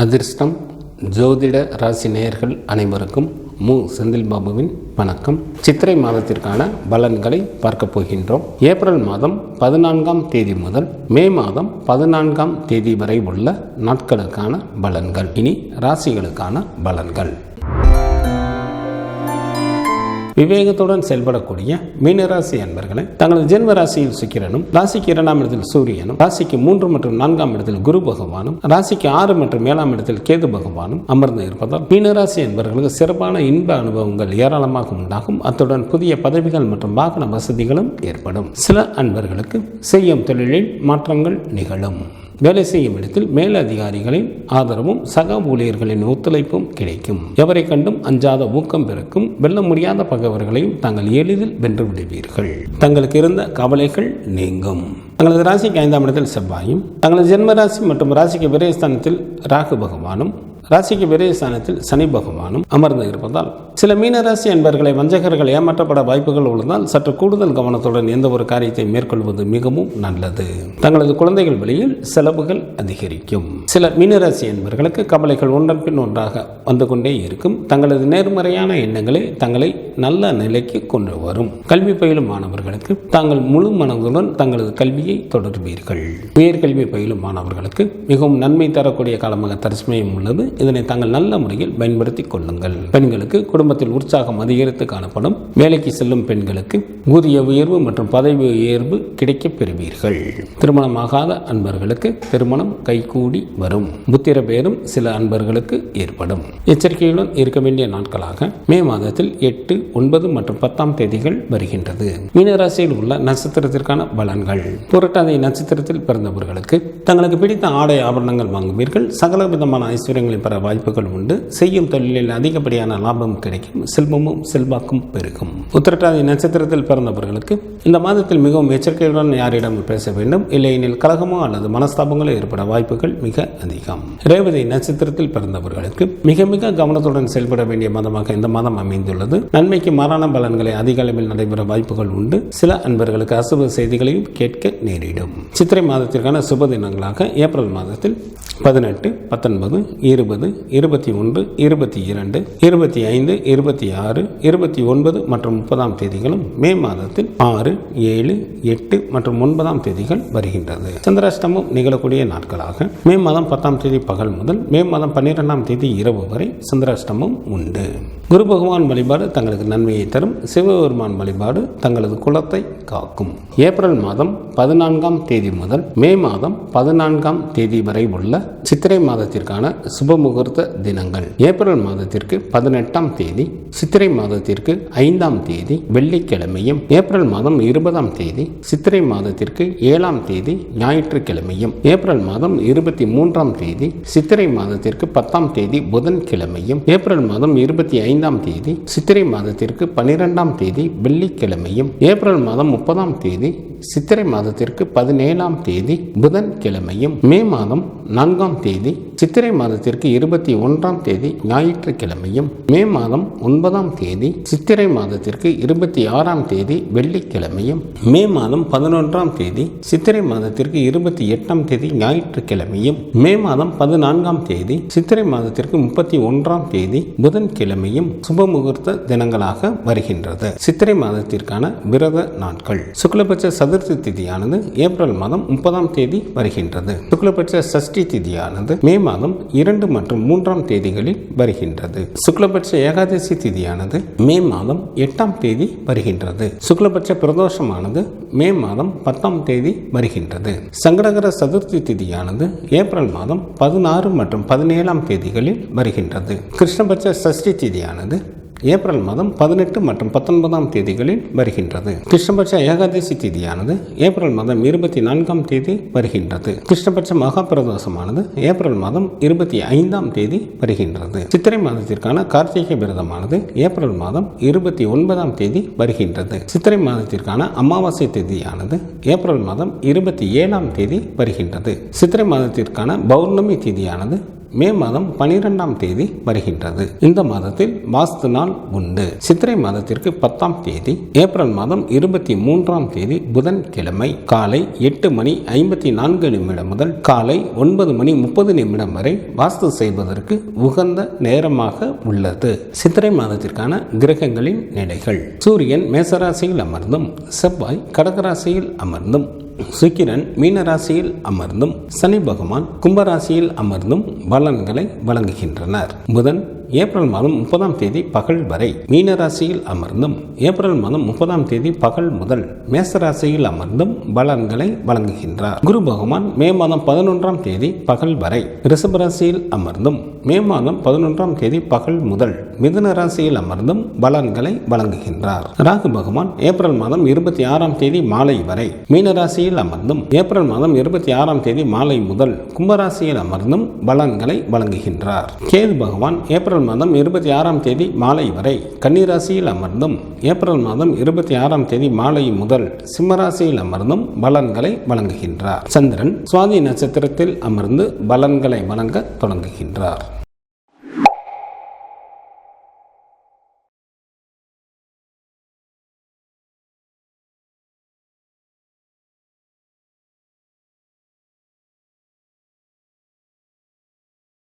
அதிர்ஷ்டம் ஜோதிட ராசி நேயர்கள் அனைவருக்கும் மு. செந்தில் பாபுவின் வணக்கம். சித்திரை மாதத்திற்கான பலன்களை பார்க்க போகின்றோம். ஏப்ரல் மாதம் பதினான்காம் தேதி முதல் மே மாதம் பதினான்காம் தேதி வரை உள்ள நாட்களுக்கான பலன்கள். இனி ராசிகளுக்கான பலன்கள். விவேகத்துடன் செயல்படக்கூடிய மீனராசி அன்பர்களை தங்களது ஜென்ம ராசியில் சுக்கிரனும் ராசிக்கு இரண்டாம் இடத்தில் சூரியனும் ராசிக்கு மூன்று மற்றும் நான்காம் இடத்தில் குரு பகவானும் ராசிக்கு ஆறு மற்றும் ஏழாம் இடத்தில் கேது பகவானும் அமர்ந்து இருப்பதால் மீனராசி அன்பர்களுக்கு சிறப்பான இன்ப அனுபவங்கள் ஏராளமாக உண்டாகும். அத்துடன் புதிய பதவிகள் மற்றும் வாகன வசதிகளும் ஏற்படும். சில அன்பர்களுக்கு செய்யும் தொழிலில் மாற்றங்கள் நிகழும். வேலை செய்யும் இடத்தில் மேலதிகாரிகளின் ஆதரவும் சக ஊழியர்களின் ஒத்துழைப்பும் கிடைக்கும். எவரை கண்டும் அஞ்சாத ஊக்கம் பிறக்கும். வெல்ல முடியாத இல்லாதவர்களையும் தாங்கள் எளிதில் வென்று விடுவீர்கள். தங்களுக்கு இருந்த கவலைகள் நீங்கும். தங்களது ராசிக்கு ஐந்தாம் இடத்தில் செவ்வாயும் தங்களது ஜென்ம ராசி மற்றும் ராசிக்கு விரயஸ்தானத்தில் ராகு பகவானும் ராசிக்கு விரயஸ்தானத்தில் சனி பகவானும் அமர்ந்து இருப்பதால் சில மீனராசி என்பர்களை வஞ்சகர்கள் ஏமாற்றப்பட வாய்ப்புகள் உள்ளதால் சற்று கூடுதல் கவனத்துடன் எந்த ஒரு காரியத்தை மேற்கொள்வது மிகவும் நல்லது. தங்களது குழந்தைகள் வழியில் செலவுகள் அதிகரிக்கும். சில மீனராசி என்பர்களுக்கு கவலைகள் ஒன்றன் பின் ஒன்றாக வந்து கொண்டே இருக்கும். தங்களது நேர்மறையான எண்ணங்களே தங்களை நல்ல நிலைக்கு கொண்டு வரும். கல்வி பயிலும் மாணவர்களுக்கு தாங்கள் முழு மனதுடன் தங்களது கல்வியை தொடர்வீர்கள். உயர்கல்வி பயிலும் மாணவர்களுக்கு மிகவும் நன்மை தரக்கூடிய காலமாக தரிசமயம் உள்ளது. இதனை தாங்கள் நல்ல முறையில் பயன்படுத்தி கொள்ளுங்கள். பெண்களுக்கு குடும்பத்தில் உற்சாகம் அதிகரித்து காணப்படும். வேலைக்கு செல்லும் பெண்களுக்கு ஊதிய உயர்வு மற்றும் பதவி உயர்வு கிடைக்கப் பெறுவீர்கள். திருமணமாகாத அன்பர்களுக்கு திருமணம் கைகூடி வரும். புத்திர பேரும் சில அன்பர்களுக்கு ஏற்படும். எச்சரிக்கையுடன் இருக்க வேண்டிய நாட்களாக மே மாதத்தில் எட்டு ஒன்பது மற்றும் பத்தாம் தேதிகள் வருகின்றது. மீனராசியில் உள்ள நட்சத்திரத்திற்கான பலன்கள். புரட்டாதி நட்சத்திரத்தில் பிறந்தவர்களுக்கு தங்களுக்கு பிடித்த ஆடை ஆபரணங்கள் வாங்குவீர்கள். சகல விதமான ஐஸ்வர்யங்களை பெற வாய்ப்புகள் உண்டு. செய்யும் தொழிலில் அதிகப்படியான லாபம் கிடைக்கும் செல்வமும் செல்வாக்கும் பெருகும். உத்திரட்டாதி நட்சத்திரத்தில் பிறந்தவர்களுக்கு இந்த மாதத்தில் மிகவும் எச்சரிக்கையுடன் யாரிடம் பேச வேண்டும். இல்லையெனில் கலகமோ அல்லது மனஸ்தாபங்களோ ஏற்பட வாய்ப்புகள் மிக அதிகம். ரேவதி நட்சத்திரத்தில் பிறந்தவர்களுக்கு மிக மிக கவனத்துடன் செயல்பட வேண்டிய மாதமாக இந்த மாதம் அமைந்துள்ளது. நன்மைக்கு மாறான பலன்களை அதிக அளவில் நடைபெற வாய்ப்புகள் உண்டு. சில அன்பர்களுக்கு அசுப செய்திகளையும் கேட்க நேரிடும். சித்திரை மாதத்திற்கான சுப தினங்களாக ஏப்ரல் மாதத்தில் பதினெட்டு பத்தொன்பது இருபது இருபத்தி ஒன்று இருபத்தி இரண்டு இருபத்தி ஐந்து இருபத்தி ஆறு இருபத்தி ஒன்பது மற்றும் முப்பதாம் தேதிகளும் மே மாதத்தில் ஆறு ஏழு எட்டு மற்றும் ஒன்பதாம் தேதிகள் வருகின்றது. சந்திராஷ்டமம் நிகழக்கூடிய நாட்களாக மே மாதம் பத்தாம் தேதி பகல் முதல் மே மாதம் பன்னிரெண்டாம் தேதி இரவு வரை சந்திராஷ்டமம் உண்டு. குரு பகவான் வழிபாடு தங்களுக்கு நன்மையை தரும். சிவபெருமான் வழிபாடு தங்களது குலத்தை காக்கும். ஏப்ரல் மாதம் பதினான்காம் தேதி முதல் மே மாதம் பதினான்காம் தேதி வரை உள்ள சித்திரை மாதத்திற்கான சுபமு முகூர்த்த தினங்கள். ஏப்ரல் மாதத்திற்கு பதினெட்டாம் தேதி சித்திரை மாதத்திற்கு ஐந்தாம் தேதி வெள்ளிக்கிழமையும் ஏப்ரல் மாதம் இருபதாம் தேதி சித்திரை மாதத்திற்கு ஏழாம் தேதி ஞாயிற்றுக்கிழமையும் ஏப்ரல் மாதம் இருபத்தி மூன்றாம் தேதி சித்திரை மாதத்திற்கு பத்தாம் தேதி புதன்கிழமையும் ஏப்ரல் மாதம் இருபத்தி ஐந்தாம் தேதி சித்திரை மாதத்திற்கு பனிரெண்டாம் தேதி வெள்ளிக்கிழமையும் ஏப்ரல் மாதம் முப்பதாம் தேதி சித்திரை மாதத்திற்கு பதினேழாம் தேதி புதன்கிழமையும் மே மாதம் நான்காம் தேதி சித்திரை மாதத்திற்கு இருபத்தி ஒன்றாம் தேதி ஞாயிற்றுக்கிழமையும் மே மாதம் ஒன்பதாம் தேதி சித்திரை மாதத்திற்கு இருபத்தி ஆறாம் தேதி வெள்ளிக்கிழமையும் மே மாதம் பதினொன்றாம் தேதி சித்திரை மாதத்திற்கு இருபத்தி எட்டாம் தேதி ஞாயிற்றுக்கிழமையும் மே மாதம் பதினான்காம் தேதி சித்திரை மாதத்திற்கு முப்பத்தி ஒன்றாம் தேதி புதன்கிழமையும் சுப முகூர்த்த தினங்களாக வருகின்றது. சித்திரை மாதத்திற்கான விரத நாட்கள். சுக்லபட்ச சதுர்த்தி திதியானது ஏப்ரல் மாதம் முப்பதாம் தேதி வருகின்றது. சுக்லபட்ச சஷ்டி திதியானது மே மாதம் இரண்டு மற்றும் மூன்றாம் தேதிகளில் வருகின்றது. சுக்லபட்ச ஏகாதசி திதியானது மே மாதம் எட்டாம் தேதி வருகின்றது. சுக்லபட்ச பிரதோஷமானது மே மாதம் பத்தாம் தேதி வருகின்றது. சங்கடகர சதுர்த்தி திதியானது ஏப்ரல் மாதம் பதினாறு மற்றும் பதினேழாம் தேதிகளில் வருகின்றது. கிருஷ்ணபட்ச சஷ்டி திதியானது ஏப்ரல் மாதம் பதினெட்டு மற்றும் பத்தொன்பதாம் தேதிகளில் வருகின்றது. கிருஷ்ணபட்ச ஏகாதசி திதியானது ஏப்ரல் மாதம் இருபத்தி நான்காம் தேதி வருகின்றது. கிருஷ்ணபட்ச மகா பிரதோஷமானது ஏப்ரல் மாதம் இருபத்தி ஐந்தாம் தேதி வருகின்றது. சித்திரை மாதத்திற்கான கார்த்திகை விரதமானது ஏப்ரல் மாதம் இருபத்தி ஒன்பதாம் தேதி வருகின்றது. சித்திரை மாதத்திற்கான அமாவாசை தேதியானது ஏப்ரல் மாதம் இருபத்தி ஏழாம் தேதி வருகின்றது. சித்திரை மாதத்திற்கான பௌர்ணமி தேதியானது மே மாதம் பனிரெண்டாம் தேதி வருகின்றது. இந்த மாதத்தில் வாஸ்து நாள் உண்டு. சித்திரை மாதத்திற்கு பத்தாம் தேதி ஏப்ரல் மாதம் இருபத்தி மூன்றாம் தேதி புதன்கிழமை காலை எட்டு மணி ஐம்பத்தி நான்கு நிமிடம் முதல் காலை ஒன்பது மணி முப்பது நிமிடம் வரை வாஸ்து செய்வதற்கு உகந்த நேரமாக உள்ளது. சித்திரை மாதத்திற்கான கிரகங்களின் நிலைகள். சூரியன் மேசராசியில் அமர்ந்தும் செவ்வாய் கடகராசியில் அமர்ந்தும் சுக்கிரன் மீனராசியில் அமர்ந்தும் சனி பகவான் கும்பராசியில் அமர்ந்தும் பலன்களை வழங்குகின்றனர். புதன் ஏப்ரல் மாதம் முப்பதாம் தேதி பகல் வரை மீனராசியில் அமர்ந்தும் ஏப்ரல் மாதம் முப்பதாம் தேதி பகல் முதல் மேசராசியில் அமர்ந்தும் பலன்களை வழங்குகின்றார். குரு பகவான் மே மாதம் பதினொன்றாம் தேதி பகல் வரை ரிஷபராசியில் அமர்ந்தும் மே மாதம் பதினொன்றாம் தேதி பகல் முதல் மிதுன ராசியில் அமர்ந்தும் பலன்களை வழங்குகின்றார். ராகு பகவான் ஏப்ரல் மாதம் இருபத்தி ஆறாம் தேதி மாலை வரை மீனராசியில் அமர்ந்தும் ஏப்ரல் மாதம் இருபத்தி ஆறாம் தேதி மாலை முதல் கும்பராசியில் அமர்ந்தும் பலன்களை வழங்குகின்றார். கேது பகவான் ஏப்ரல் ஏப்ரல் மாதம் இருபத்தி ஆறாம் தேதி மாலை வரை கன்னிராசியில் அமர்ந்தும் ஏப்ரல் மாதம் இருபத்தி ஆறாம் தேதி மாலை முதல் சிம்மராசியில் அமர்ந்தும் பலன்களை வழங்குகின்றார். சந்திரன் சுவாதி நட்சத்திரத்தில் அமர்ந்து பலன்களை வழங்க தொடங்குகின்றார்.